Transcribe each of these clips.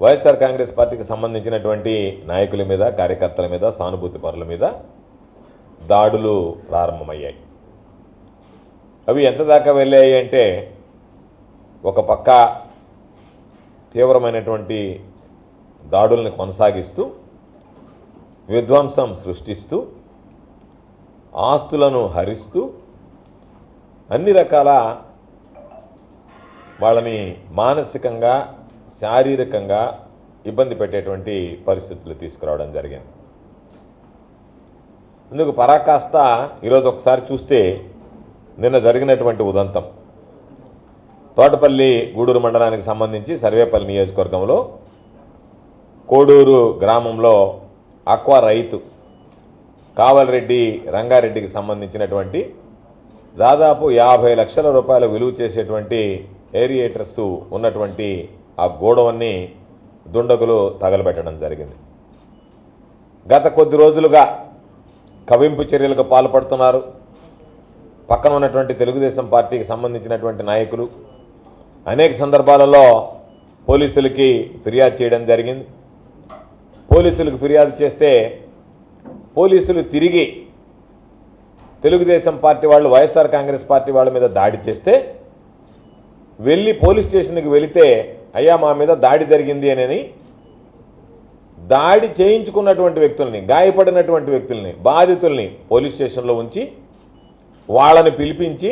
వైఎస్ఆర్ కాంగ్రెస్ పార్టీకి సంబంధించినటువంటి నాయకుల మీద కార్యకర్తల మీద సానుభూతి పరుల మీద దాడులు ప్రారంభమయ్యాయి. అవి ఎంత దాకా వెళ్ళాయి అంటే ఒక పక్క తీవ్రమైనటువంటి దాడుల్ని కొనసాగిస్తూ విధ్వంసం సృష్టిస్తూ ఆస్తులను హరిస్తూ అన్ని రకాల వాళ్ళని మానసికంగా శారీరకంగా ఇబ్బంది పెట్టేటువంటి పరిస్థితులు తీసుకురావడం జరిగింది. ఇందుకు పరాకాష్ట ఈరోజు ఒకసారి చూస్తే నిన్న జరిగినటువంటి ఉదంతం. తోటపల్లి గూడూరు మండలానికి సంబంధించి సర్వేపల్లి నియోజకవర్గంలో కోడూరు గ్రామంలో అక్వా రైతు కావలరెడ్డి రంగారెడ్డికి సంబంధించినటువంటి దాదాపు యాభై లక్షల రూపాయల విలువ చేసేటువంటి ఏరియేటర్స్ ఉన్నటువంటి ఆ గోడవన్ని దుండగులు తగలబెట్టడం జరిగింది. గత కొద్ది రోజులుగా కవింపు చర్యలకు పాల్పడుతున్నారు. పక్కన ఉన్నటువంటి తెలుగుదేశం పార్టీకి సంబంధించినటువంటి నాయకులు. అనేక సందర్భాలలో పోలీసులకి ఫిర్యాదు చేయడం జరిగింది. పోలీసులకు ఫిర్యాదు చేస్తే పోలీసులు తిరిగి తెలుగుదేశం పార్టీ వాళ్ళు వైఎస్ఆర్ కాంగ్రెస్ పార్టీ వాళ్ళ మీద దాడి చేస్తే వెళ్ళి పోలీస్ స్టేషన్కి వెళితే అయ్యా మా మీద దాడి జరిగింది అని దాడి చేయించుకున్నటువంటి వ్యక్తుల్ని గాయపడినటువంటి వ్యక్తుల్ని బాధితుల్ని పోలీస్ స్టేషన్లో ఉంచి వాళ్ళని పిలిపించి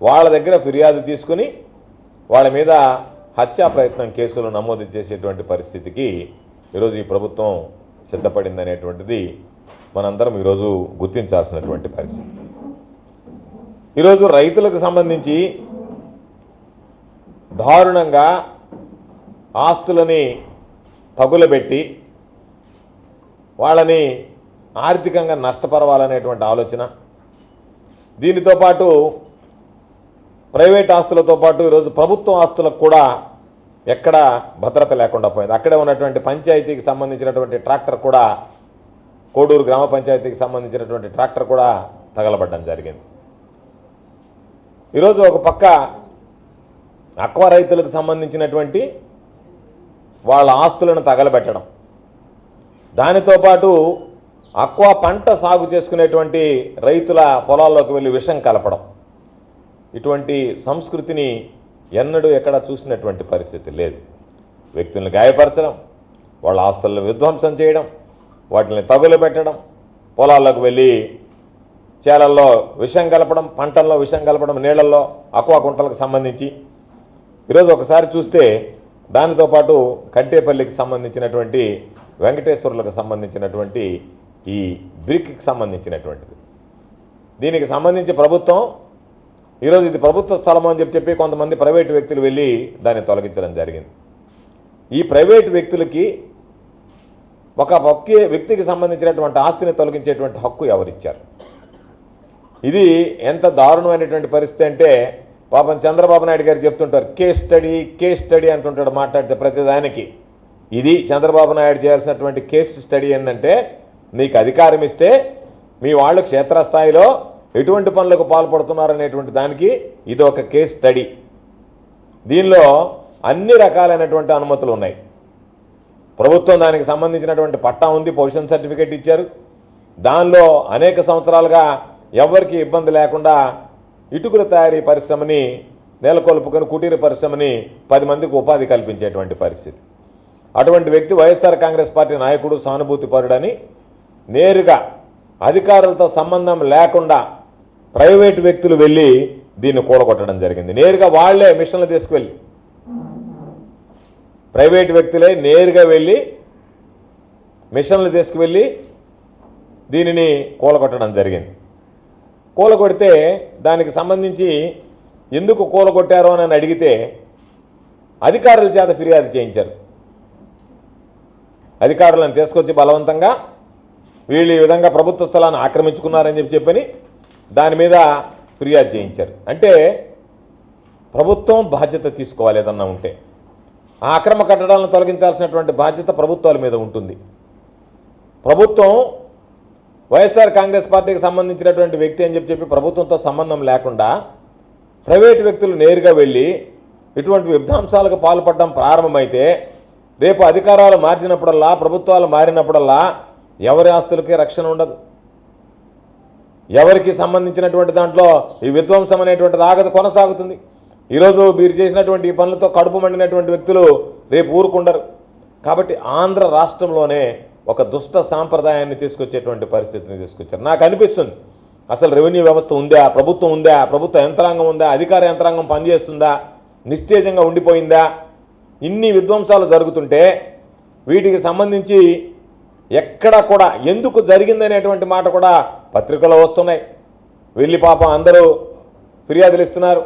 వాళ్ళ దగ్గర ఫిర్యాదు తీసుకుని వాళ్ళ మీద హత్యా ప్రయత్నం కేసులు నమోదు చేసేటువంటి పరిస్థితికి ఈరోజు ఈ ప్రభుత్వం సిద్ధపడింది అనేటువంటిది మనందరం ఈరోజు గుర్తించాల్సినటువంటి పరిస్థితి. ఈరోజు రైతులకు సంబంధించి దారుణంగా ఆస్తులని తగులబెట్టి వాళ్ళని ఆర్థికంగా నష్టపరవాలనేటువంటి ఆలోచన. దీనితో పాటు ప్రైవేట్ ఆస్తులతో పాటు ఈరోజు ప్రభుత్వ ఆస్తులకు కూడా ఎక్కడ భద్రత లేకుండా పోయింది. అక్కడే ఉన్నటువంటి పంచాయతీకి సంబంధించినటువంటి ట్రాక్టర్ కూడా కోడూరు గ్రామ పంచాయతీకి సంబంధించినటువంటి ట్రాక్టర్ కూడా తగలబడ్డం జరిగింది. ఈరోజు ఒక పక్క అక్వా రైతులకు సంబంధించినటువంటి వాళ్ళ ఆస్తులను తగలబెట్టడం. దానితో పాటు అక్వా పంట సాగు చేసుకునేటువంటి రైతుల పొలాల్లోకి వెళ్ళి విషం కలపడం. ఇటువంటి సంస్కృతిని ఎన్నడూ ఎక్కడ చూసినటువంటి పరిస్థితి లేదు. వ్యక్తులను గాయపరచడం వాళ్ళ ఆస్తులను విధ్వంసం చేయడం వాటిని తగులు పెట్టడం పొలాల్లోకి వెళ్ళి చేలల్లో విషం కలపడం పంటల్లో విషం కలపడం నీళ్ళల్లో అక్వా కుంటలకు సంబంధించి ఈరోజు ఒకసారి చూస్తే దానితో పాటు కట్టేపల్లికి సంబంధించినటువంటి వెంకటేశ్వరులకు సంబంధించినటువంటి ఈ బ్రిక్కి సంబంధించినటువంటిది. దీనికి సంబంధించి ప్రభుత్వం ఈరోజు ఇది ప్రభుత్వ స్థలం అని చెప్పి చెప్పి కొంతమంది ప్రైవేటు వ్యక్తులు వెళ్ళి దాన్ని తొలగించడం జరిగింది. ఈ ప్రైవేటు వ్యక్తులకి ఒక ఒకే వ్యక్తికి సంబంధించినటువంటి ఆస్తిని తొలగించేటువంటి హక్కు ఎవరిచ్చారు? ఇది ఎంత దారుణమైనటువంటి పరిస్థితి అంటే పాపం చంద్రబాబు నాయుడు గారు చెప్తుంటారు కేస్ స్టడీ కేస్ స్టడీ అంటుంటాడు మాట్లాడితే ప్రతిదానికి ఇది చంద్రబాబు నాయుడు చేయాల్సినటువంటి కేస్ స్టడీ ఏంటంటే నీకు అధికారం ఇస్తే మీ వాళ్ళు క్షేత్రస్థాయిలో ఎటువంటి పనులకు పాల్పడుతున్నారనేటువంటి దానికి ఇది ఒక కేస్ స్టడీ దీనిలో అన్ని రకాలైనటువంటి అనుమతులు ఉన్నాయి. ప్రభుత్వం దానికి సంబంధించినటువంటి పట్టా ఉంది పొజిషన్ సర్టిఫికేట్ ఇచ్చారు. దానిలో అనేక సంవత్సరాలుగా ఎవరికి ఇబ్బంది లేకుండా ఇటుకల తయారీ పరిశ్రమని నెలకొల్పుకొని కుటీర పరిశ్రమని పది మందికి ఉపాధి కల్పించేటువంటి పరిస్థితి. అటువంటి వ్యక్తి వైఎస్ఆర్ కాంగ్రెస్ పార్టీ నాయకుడు సానుభూతి పరుడని నేరుగా అధికారులతో సంబంధం లేకుండా ప్రైవేటు వ్యక్తులు వెళ్ళి దీన్ని కూడగొట్టడం జరిగింది. నేరుగా వాళ్ళే మిషన్లు తీసుకువెళ్ళి ప్రైవేటు వ్యక్తులే నేరుగా వెళ్ళి మిషన్లు తీసుకువెళ్ళి దీనిని కూలగొట్టడం జరిగింది. కూలగొడితే దానికి సంబంధించి ఎందుకు కూలగొట్టారో అని అడిగితే అధికారుల చేత ఫిర్యాదు చేయించారు. అధికారులను తీసుకొచ్చి బలవంతంగా వీళ్ళు ఈ విధంగా ప్రభుత్వ స్థలాన్ని ఆక్రమించుకున్నారని చెప్పి చెప్పని దాని మీద ఫిర్యాదు చేయించారు. అంటే ప్రభుత్వం బాధ్యత తీసుకోవాలి ఏదన్నా ఉంటే. ఆ అక్రమ కట్టడాలను తొలగించాల్సినటువంటి బాధ్యత ప్రభుత్వాల మీద ఉంటుంది. ప్రభుత్వం వైఎస్ఆర్ కాంగ్రెస్ పార్టీకి సంబంధించినటువంటి వ్యక్తి అని చెప్పి చెప్పి ప్రభుత్వంతో సంబంధం లేకుండా ప్రైవేటు వ్యక్తులు నేరుగా వెళ్ళి ఇటువంటి విధ్వంసాలకు పాల్పడడం ప్రారంభమైతే రేపు అధికారాలు మార్చినప్పుడల్లా ప్రభుత్వాలు మారినప్పుడల్లా ఎవరి ఆస్తులకి రక్షణ ఉండదు. ఎవరికి సంబంధించినటువంటి దాంట్లో ఈ విధ్వంసం అనేటువంటిది ఆగదు కొనసాగుతుంది. ఈరోజు మీరు చేసినటువంటి ఈ పనులతో కడుపు మండినటువంటి వ్యక్తులు రేపు ఊరుకుండరు. కాబట్టి ఆంధ్ర రాష్ట్రంలోనే ఒక దుష్ట సాంప్రదాయాన్ని తీసుకొచ్చేటువంటి పరిస్థితిని తీసుకొచ్చారు. నాకు అనిపిస్తుంది. అసలు రెవెన్యూ వ్యవస్థ ఉందా? ప్రభుత్వం ఉందా? ప్రభుత్వ యంత్రాంగం ఉందా? అధికార యంత్రాంగం పనిచేస్తుందా? నిశ్చేజంగా ఉండిపోయిందా? ఇన్ని విధ్వంసాలు జరుగుతుంటే వీటికి సంబంధించి ఎక్కడ కూడా ఎందుకు జరిగిందనేటువంటి మాట కూడా పత్రికలో వస్తున్నాయి. వెళ్ళి పాపం అందరూ ఫిర్యాదులు ఇస్తున్నారు.